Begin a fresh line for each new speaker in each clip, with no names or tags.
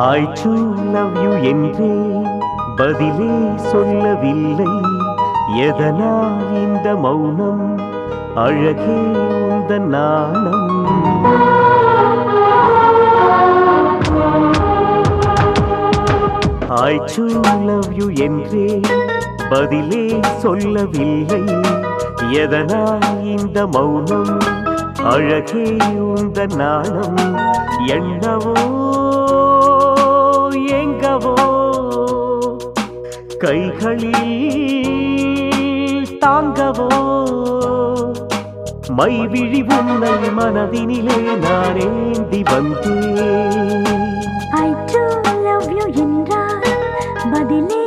I do love you என்றே பதிலே சொல்லவில்லை. எதனால் இந்த மௌனம்? அழகே இந்த நாணம். ஐ டு லவ் யூ என்றே பதிலே சொல்லவில்லை. எதனால் இந்த மௌனம்? அழகே இந்த நாணம். என்னவோ கைகளில் தாங்கவோ மைவிழி உன்னை மனதினிலே நான் ஏந்தி வந்தேன்
I do love you என்றால் பதிலே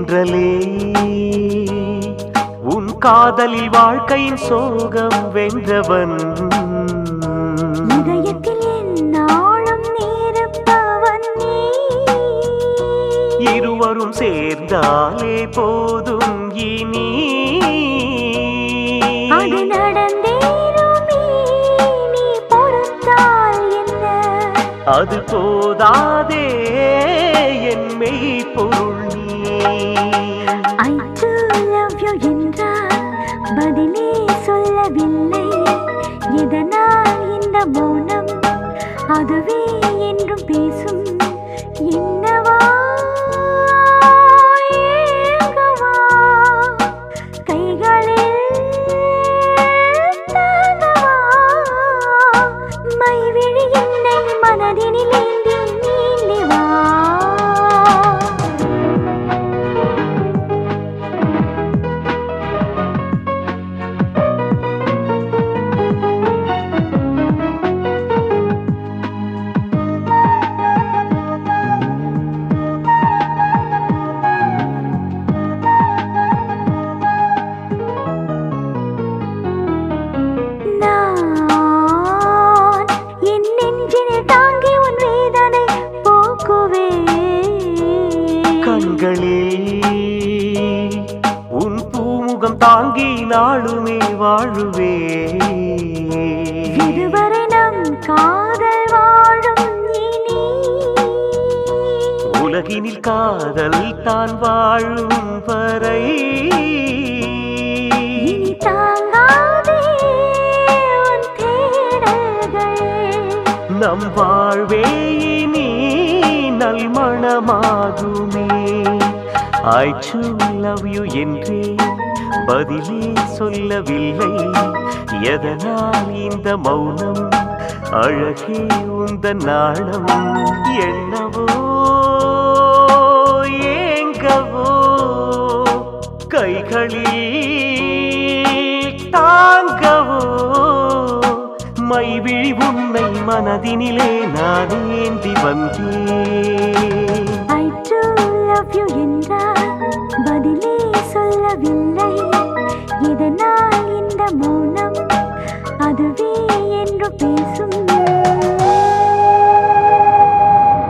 தென்றலே உன் காதலில் வாழ்க்கையின் சோகம் வென்றவன். இருவரும் சேர்ந்தாலே போதும் இனி.
அது
போதாதே என் மெய்ப்பொருள். நீ
அதுவே என்
பூமுகம் தாங்கி நாளுமே வாழுவே.
இதுவரை நம் காதல் வாழும்
உலகினில் காதல் தான் வாழும் வரை. நம் வாழ்வே இனி நல்மணமாகுமே. ஐ டு லவ் யூ என்றே பதிலே சொல்லவில்லை. எதனால் இந்த மௌனம்? அழகே உந்த நாளம் எண்ணவோ ஏங்கவோ? கைகளில் தாங்கவோ? மைவிழி உன்னை மனதினிலே நான் ஏந்தி வந்தேன்.
I do love you என்றால் பதிலே